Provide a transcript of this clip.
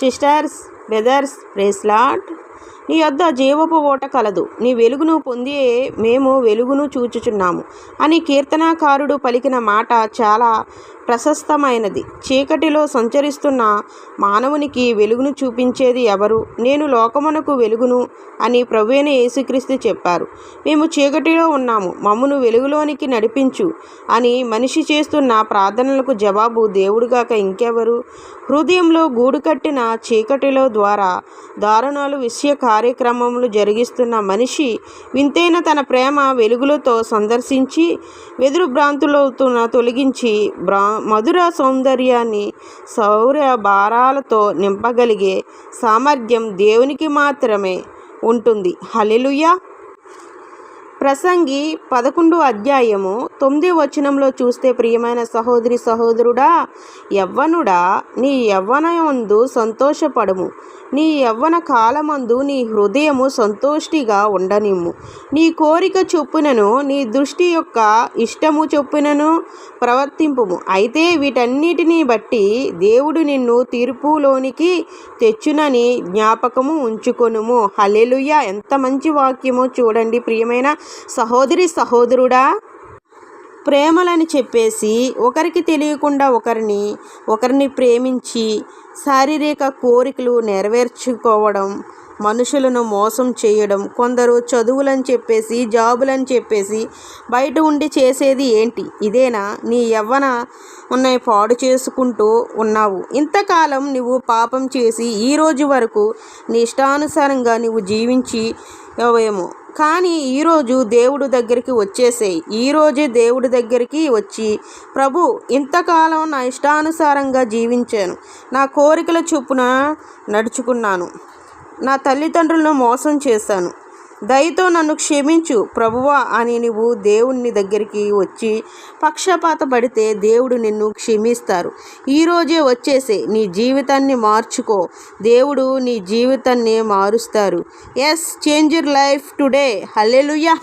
sisters, brothers, praise Lord. నీ యొద్ద జీవపు ఓట కలదు. నీ వెలుగును పొంది మేము వెలుగును చూచుచున్నాము. అని కీర్తనాకారుడు పలికిన మాట చాలా ప్రశస్తమైనది. చీకటిలో సంచరిస్తున్న మానవునికి వెలుగును చూపించేది ఎవరు? నేను లోకమునకు వెలుగును అని ప్రభువైన యేసుక్రీస్తు చెప్పారు. మేము చీకటిలో ఉన్నాము. మమ్మను వెలుగులోనికి నడిపించు అని మనిషి చేస్తున్న ప్రార్థనలకు జవాబు దేవుడుగాక ఇంకెవరు? హృదయంలో గూడు కట్టిన చీకటిలో ద్వారా దారుణాలు విషయం కార్యక్రమములు జరిగిస్తున్న మనిషి వింతైన తన ప్రేమ వెలుగులతో సందర్శించి వెదురు భ్రాంతులవుతున్న తొలగించి బ్రా మధుర సౌందర్యాన్ని సౌర్య భారాలతో నింపగలిగే సామర్థ్యం దేవునికి మాత్రమే ఉంటుంది. హలెలుయా ప్రసంగి పదకొండు అధ్యాయము తొమ్మిది వచనంలో చూస్తే ప్రియమైన సహోదరి సహోదరుడా యవ్వనుడా నీ యవ్వనమందు సంతోషపడము. నీ యవ్వన కాలమందు నీ హృదయము సంతోష్టిగా ఉండనిమ్ము. నీ కోరిక చొప్పునను నీ దృష్టి యొక్క ఇష్టము చొప్పునను ప్రవర్తింపుము. అయితే వీటన్నిటిని బట్టి దేవుడు నిన్ను తీర్పులోనికి తెచ్చునని జ్ఞాపకము ఉంచుకొనుము. హలెలుయ ఎంత మంచి వాక్యమో చూడండి ప్రియమైన సహోదరి సహోదరుడా. ప్రేమలని చెప్పేసి ఒకరికి తెలియకుండా ఒకరిని ఒకరిని ప్రేమించి శారీరక కోరికలు నెరవేర్చుకోవడం మనుషులను మోసం చేయడం కొందరు చదువులని చెప్పేసి జాబులని చెప్పేసి బయట ఉండి చేసేది ఏంటి? ఇదేనా? నీ యవ్వన ఉన్నాయి పాడు చేసుకుంటూ ఉన్నావు. ఇంతకాలం నువ్వు పాపం చేసి ఈ రోజు వరకు నీ ఇష్టానుసారంగా నువ్వు జీవించి ఏమో కానీ ఈరోజు దేవుడు దగ్గరికి వచ్చేసేయి. ఈరోజే దేవుడి దగ్గరికి వచ్చి ప్రభు ఇంతకాలం నా ఇష్టానుసారంగా జీవించాను. నా కోరికల చొప్పున నడుచుకున్నాను. నా తల్లిదండ్రులను మోసం చేశాను. దయతో నన్ను క్షమించు ప్రభువా అని నువ్వు దేవుని దగ్గరికి వచ్చి పక్షపాత పడితే దేవుడు నిన్ను క్షమిస్తారు. ఈరోజే వచ్చేసే నీ జీవితాన్ని మార్చుకో. దేవుడు నీ జీవితాన్ని మారుస్తారు. Yes change your life today hallelujah